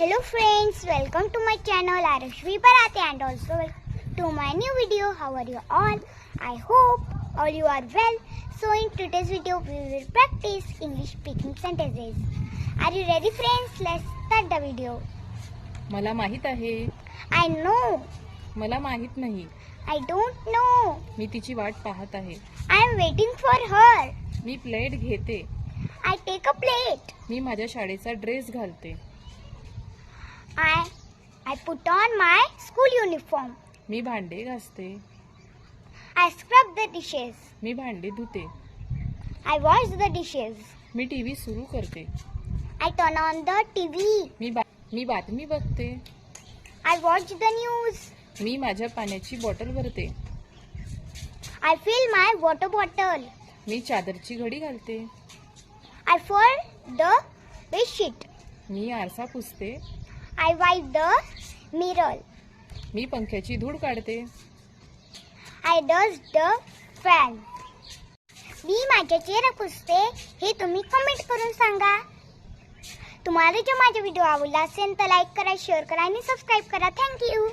Hello friends welcome to my channel Aarshvi Barate and also to my new video how are you all I hope all you are well so in today's video we will practise English speaking sentences are you ready friends let's start the video मला माहीत आहे. I know मला माहीत नाही. I don't know मी तिची वाट पाहत आहे. I am waiting for her me plate घेते. आय टेक अ प्लेट मी माझ्या शाळेचा ड्रेस घालते. I I put on my school uniform मी भांडे घासते. आय स्क्रब द डिशेस मी भांडे धुते. आय वॉश द डिशेस मी टीव्ही सुरू करते. I turn on the TV मी मी बातमी बघते. आय वॉच द न्यूज मी माझ्या पाण्याची बॉटल भरते. I fill my water bottle मी चादरची घडी घालते. आय फोल्ड द बेडशीट मी आरसा पुसते. I wipe the mirror. मी पंख्याची धूळ काढते I dust the fan. मी माझ्या चेहरा पुसते हे तुम्ही कमेंट करून सांगा तुम्हाला जर माझा व्हिडिओ आवडला असेल तर लाईक करा शेअर करा आणि सबस्क्राईब करा थँक्यू